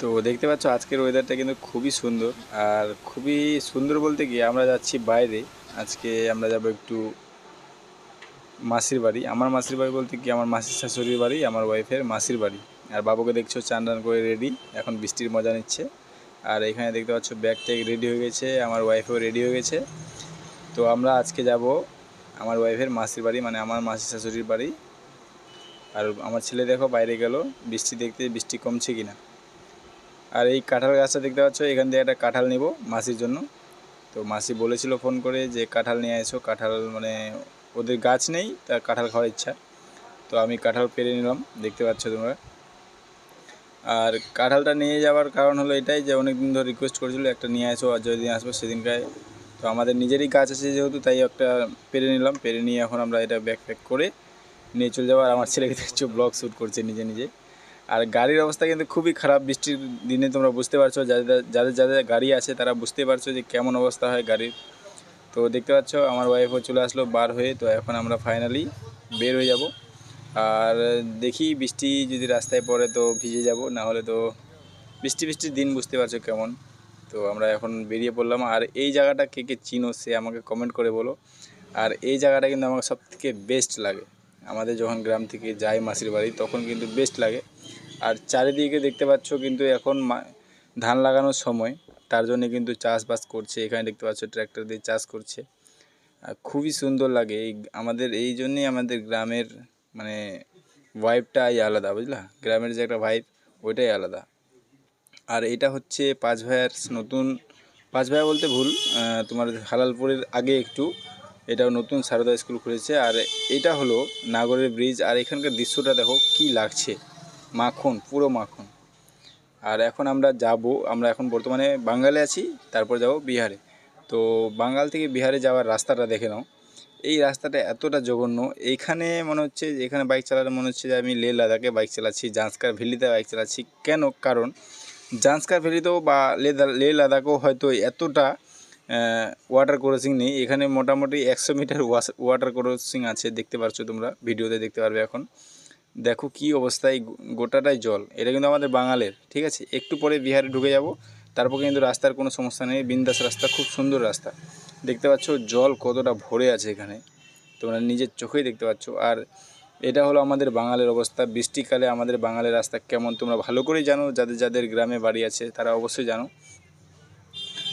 তো দেখতে পাচ্ছ আজকের ওয়েদারটা কিন্তু খুবই সুন্দর। আর খুবই সুন্দর বলতে গিয়ে আমরা যাচ্ছি বাইরে। আজকে আমরা যাব একটু মাসির বাড়ি। আমার মাসির বাড়ি বলতে কি আমার মাসির শাশুড়ির বাড়ি, আমার ওয়াইফের মাসির বাড়ি। আর বাবুকে দেখছ চান টান করে রেডি এখন বৃষ্টির মজা নিচ্ছে। আর এখানে দেখতে পাচ্ছ ব্যাগ ট্যাগ রেডি হয়ে গেছে, আমার ওয়াইফও রেডি হয়ে গেছে। তো আমরা আজকে যাব আমার ওয়াইফের মাসির বাড়ি মানে আমার মাসির শাশুড়ির বাড়ি। আর আমার ছেলে দেখো বাইরে গেল, বৃষ্টি দেখতে, বৃষ্টি কমছে কিনা। আর এই কাঁঠাল গাছটা দেখতে পাচ্ছ, এখান থেকে একটা কাঁঠাল নিব মাসির জন্য। তো মাসি বলেছিল ফোন করে যে, কাঁঠাল নিয়ে এসো, কাঁঠাল মানে ওদের গাছ নেই, তার কাঁঠাল খাওয়ার ইচ্ছা। তো আমি কাঁঠাল পেরে নিলাম, দেখতে পাচ্ছ তোমরা। আর কাঁঠালটা নিয়ে যাওয়ার কারণ হলো এটাই যে অনেক দিন ধরে রিকোয়েস্ট করেছিল, একটা নিয়ে আসো আর যেদিন আসব সেদিনকায় তো আমাদের নিজেরই গাছ আছে যেহেতু, তাই একটা পেরে নিলাম। পেরে নিয়ে এখন আমরা এটা ব্যাক প্যাক করে নিয়ে চলে যাব। আর আমার ছেলেকে দেখছ ব্লগ শ্যুট করছে নিজে নিজে। আর গাড়ির অবস্থা কিন্তু খুবই খারাপ। বৃষ্টির দিনে তোমরা বুঝতে পারছ, যাদের যাদের যাদের গাড়ি আছে তারা বুঝতে পারছ যে কেমন অবস্থা হয় গাড়ির। তো দেখতে পাচ্ছ, আমার ওয়াইফও চলে আসলো বার হয়ে। তো এখন আমরা ফাইনালি বের হয়ে যাব। আর দেখি বৃষ্টি যদি রাস্তায় পড়ে তো ভিজে যাব, না হলে তো বৃষ্টি, বৃষ্টির দিন বুঝতে পারছ কেমন। তো আমরা এখন বেরিয়ে পড়লাম। আর এই জায়গাটা কে কে চিনো সে আমাকে কমেন্ট করে বলো। আর এই জায়গাটা কিন্তু আমার সব থেকে বেস্ট লাগে। আমাদের যখন গ্রাম থেকে যাই মাসির বাড়ি, তখন কিন্তু বেস্ট লাগে। আর চারিদিকে দেখতে পাচ্ছ কিন্তু এখন ধান লাগানোর সময়, তার জন্য কিন্তু চাষবাস করছে। এখানে দেখতে পাচ্ছ ট্র্যাক্টর দিয়ে চাষ করছে। আর খুবই সুন্দর লাগে। এই আমাদের, এই জন্যেই আমাদের গ্রামের মানে ভাইবটাই আলাদা, বুঝলা? গ্রামের যে একটা ভাইব ওইটাই আলাদা। আর এটা হচ্ছে পাঁচ ভাইয়ার নতুন, পাঁচ ভাইয়া বলতে ভুল তোমার হালালপুরের আগে একটু। এটাও নতুন সারদা স্কুল খুলেছে। আর এটা হলো নাগরের ব্রিজ আর এখানকার দৃশ্যটা দেখো কি লাগছে। মাখন, পুরো মাখন। আর এখন আমরা যাব, আমরা এখন বর্তমানে বাঙ্গালে আছি, তারপর যাব বিহারে। তো বাঙ্গাল থেকে বিহারে যাওয়ার রাস্তাটা দেখে নাও। এই রাস্তাটা এতটা জঘন্য, এইখানে মনে হচ্ছে এখানে বাইক চালালে মনে হচ্ছে যে, আমি লে লাদাখে বাইক চালাচ্ছি, জান্সকার ভ্যালিতে বাইক চালাচ্ছি, কেন? কারণ জান্সকার ভ্যালিতেও বা লে লাদাখেও হয়তো এতটা ওয়াটার ক্রসিং নেই। এখানে মোটামুটি একশো মিটার ওয়াটার ক্রসিং আছে, দেখতে পারছ তোমরা, ভিডিওতে দেখতে পারবে এখন। দেখো কি অবস্থায় গোটাটাই জল। এটা কিন্তু আমাদের বাঙালের, ঠিক আছে? একটু পরে বিহারে ঢুকে যাব, তারপর কিন্তু রাস্তার কোনো সমস্যা নেই। বিন্দাস রাস্তা, খুব সুন্দর রাস্তা। দেখতে পাচ্ছ, জল কতটা ভরে আছে এখানে। তোমরা নিজের চোখেই দেখতে পাচ্ছ। আর এটা হলো আমাদের বাঙালের অবস্থা। বৃষ্টিকালে আমাদের বাঙালের রাস্তা কেমন, তোমরা ভালো করেই জানো। যাদের যাদের গ্রামে বাড়ি আছে, তারা অবশ্যই জানো।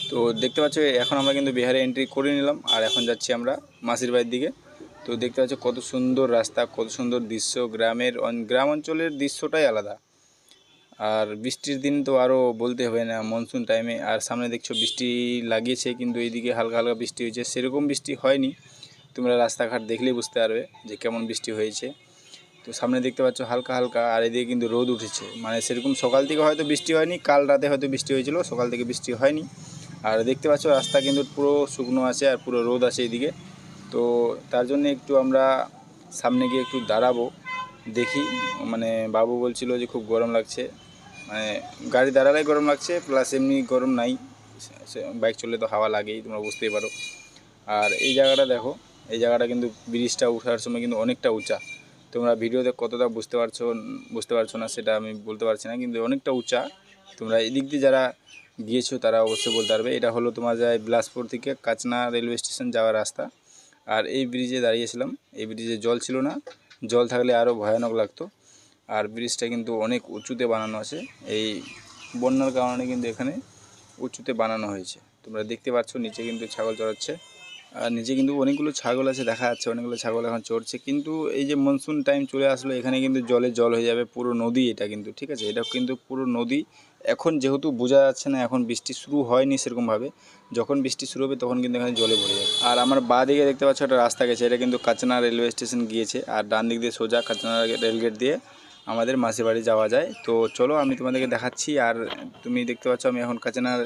তো দেখতে পাচ্ছ, এখন আমরা কিন্তু বিহারে এন্ট্রি করে নিলাম। আর এখন যাচ্ছি আমরা মাসির বাড়ির দিকে। তো দেখতে পাচ্ছ কত সুন্দর রাস্তা, কত সুন্দর দৃশ্য। গ্রামের গ্রাম অঞ্চলের দৃশ্যটাই আলাদা। আর বৃষ্টির দিন তো আরও বলতে হবে না মনসুন টাইমে আর সামনে দেখছ বৃষ্টি লাগিয়েছে, কিন্তু এইদিকে হালকা হালকা বৃষ্টি হয়েছে। সেরকম বৃষ্টি হয়নি। তোমরা রাস্তাঘাট দেখলেই বুঝতে পারবে যে কেমন বৃষ্টি হয়েছে। তো সামনে দেখতে পাচ্ছ হালকা হালকা, আর এদিকে কিন্তু রোদ উঠেছে। মানে সেরকম সকাল থেকে হয়তো বৃষ্টি হয়নি, কাল রাতে হয়তো বৃষ্টি হয়েছিল, সকাল থেকে বৃষ্টি হয়নি। আর দেখতে পাচ্ছ রাস্তা কিন্তু পুরো শুকনো আছে আর পুরো রোদ আছে এদিকে তো তার জন্য একটু আমরা সামনে গিয়ে একটু দাঁড়াবো, দেখি। মানে বাবু বলছিল যে খুব গরম লাগছে। মানে গাড়ি দাঁড়ালেই গরম লাগছে, প্লাস এমনি গরম নাই। বাইক চললে তো হাওয়া লাগেই, তোমরা বুঝতেই পারো। আর এই জায়গাটা দেখো, এই জায়গাটা কিন্তু ব্রিজটা ওঠার সময় কিন্তু অনেকটা উঁচা। তোমরা ভিডিওতে কতটা বুঝতে পারছ বুঝতে পারছ না সেটা আমি বলতে পারছি না, কিন্তু অনেকটা উঁচা। তোমরা এদিক দিয়ে যারা গিয়েছো তারা অবশ্যই বলতে পারবে। এটা হলো তোমার যায় বিলাসপুর থেকে কাচনা রেলওয়ে স্টেশন যাওয়ার রাস্তা। আর এই ব্রিজে দাঁড়িয়েছিলাম। এই ব্রিজে জল ছিল না। জল থাকলে আরও ভয়ানক লাগতো। আর ব্রিজটা কিন্তু অনেক উঁচুতে বানানো আছে। এই বন্যার কারণে কিন্তু এখানে উঁচুতে বানানো হয়েছে। তোমরা দেখতে পাচ্ছ, নিচে কিন্তু ছাগল চড়াচ্ছে। আর নিচে কিন্তু অনেকগুলো ছাগল আছে, দেখা যাচ্ছে অনেকগুলো ছাগল এখন চড়ছে। কিন্তু এই যে মনসুন টাইম চলে আসলো, এখানে কিন্তু জলে জল হয়ে যাবে পুরো নদী এটা কিন্তু, ঠিক আছে? এটা কিন্তু পুরো নদী। এখন যেহেতু বোঝা যাচ্ছে না, এখন বৃষ্টি শুরু হয়নি সেরকমভাবে। যখন বৃষ্টি শুরু হবে তখন কিন্তু এখানে জলে ভরে যাবে। আর আমার বাঁ দিকে দেখতে পাচ্ছ একটা রাস্তা গেছে, এটা কিন্তু কাচনা রেলওয়ে স্টেশন গিয়েছে। আর ডান দিক দিয়ে সোজা কাচনা রেলগেট দিয়ে আমাদের মাসির বাড়ি যাওয়া যায়। তো চলো আমি তোমাদেরকে দেখাচ্ছি, আর তুমি দেখতে পাচ্ছ আমি এখন কাচনার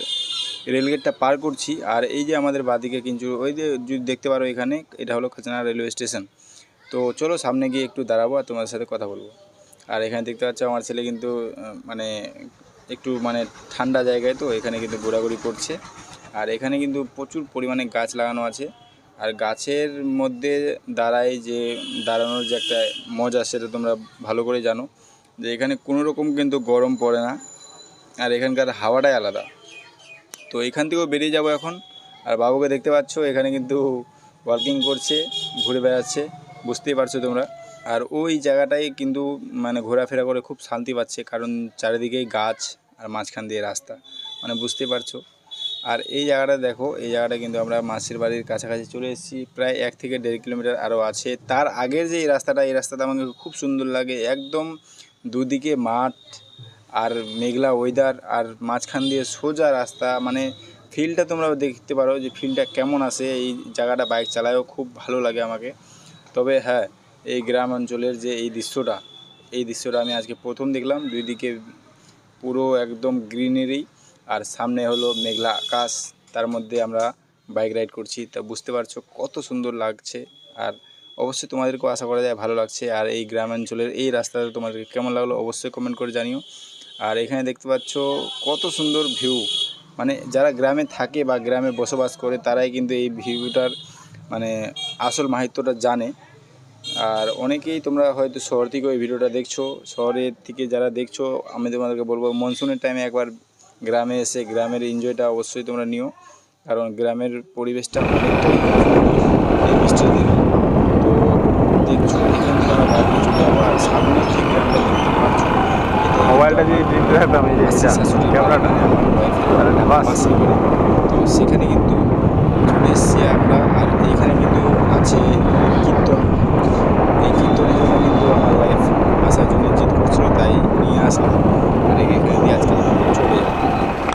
রেলগেটটা পার করছি, আর এই যে আমাদের বাদিকে কিন্তু, ওই যে যদি দেখতে পারো এখানে, এটা হলো কাচনা রেলওয়ে স্টেশন। তো চলো সামনে গিয়ে একটু দাঁড়াবো আর তোমাদের সাথে কথা বলব। আর এখানে দেখতে পাচ্ছ আমার ছেলে কিন্তু মানে একটু মানে ঠান্ডা জায়গায় তো, এখানে কিন্তু ঘোরাঘুরি করছে। আর এখানে কিন্তু প্রচুর পরিমাণে গাছ লাগানো আছে। আর গাছের মধ্যে দাঁড়ায় যে দাঁড়ানোর যে একটা মজা, সেটা তোমরা ভালো করে জানো। যে এখানে কোনো রকম কিন্তু গরম পড়ে না। আর এখানকার হাওয়াটাই আলাদা। তো এখান থেকেও বেরিয়ে যাব এখন। আর বাবুকে দেখতে পাচ্ছ, এখানে কিন্তু ওয়ার্কিং করছে, ঘুরে বেড়াচ্ছে, বুঝতেই পারছ তোমরা। আর ওই জায়গাটাই কিন্তু মানে ঘোরাফেরা করে খুব শান্তি পাচ্ছে, কারণ চারিদিকেই গাছ আর মাঝখান দিয়ে রাস্তা মানে বুঝতেই পারছ। আর এই জায়গাটা দেখো, এই জায়গাটা কিন্তু আমরা মাসির বাড়ির কাছাকাছি চলে এসেছি, প্রায় এক থেকে দেড় কিলোমিটার আরও আছে। তার আগের যে এই রাস্তাটা এই রাস্তাটা আমাকে খুব সুন্দর লাগে, একদম দুদিকে মাঠ আর মেঘলা ওয়েদার আর মাঝখান দিয়ে সোজা রাস্তা মানে ফিলটা তোমরা দেখতে পারো যে ফিলটা কেমন আসে এই জায়গাটা বাইক চালায়ও খুব ভালো লাগে আমাকে। তবে হ্যাঁ এই গ্রাম অঞ্চলের যে এই দৃশ্যটা এই দৃশ্যটা আমি আজকে প্রথম দেখলাম। দুই দিকে পুরো একদম গ্রিনারি আর সামনে হলো মেঘলা আকাশ। তার মধ্যে আমরা বাইক রাইড করছি। তা বুঝতে পারছ কত সুন্দর লাগছে। আর অবশ্যই তোমাদেরকেও আশা করা যায় ভালো লাগছে। আর এই গ্রামাঞ্চলের এই রাস্তাটা তোমাদের কেমন লাগল অবশ্যই কমেন্ট করে জানিও। আর এখানে দেখতে পাচ্ছ কত সুন্দর ভিউ। মানে যারা গ্রামে থাকে বা গ্রামে বসবাস করে, তারাই কিন্তু এই ভিউটার মানে আসল মাহাত্ম্যটা জানে। আর অনেকেই তোমরা হয়তো শহর থেকে ওই ভিডিওটা দেখছ। শহরের থেকে যারা দেখছ, আমি তোমাদেরকে বলব মনসুনের টাইমে একবার গ্রামে এসে, গ্রামের এনজয়টা অবশ্যই তোমরা নিও। কারণ গ্রামের পরিবেশটা অনেকটাই সেখানে কিন্তু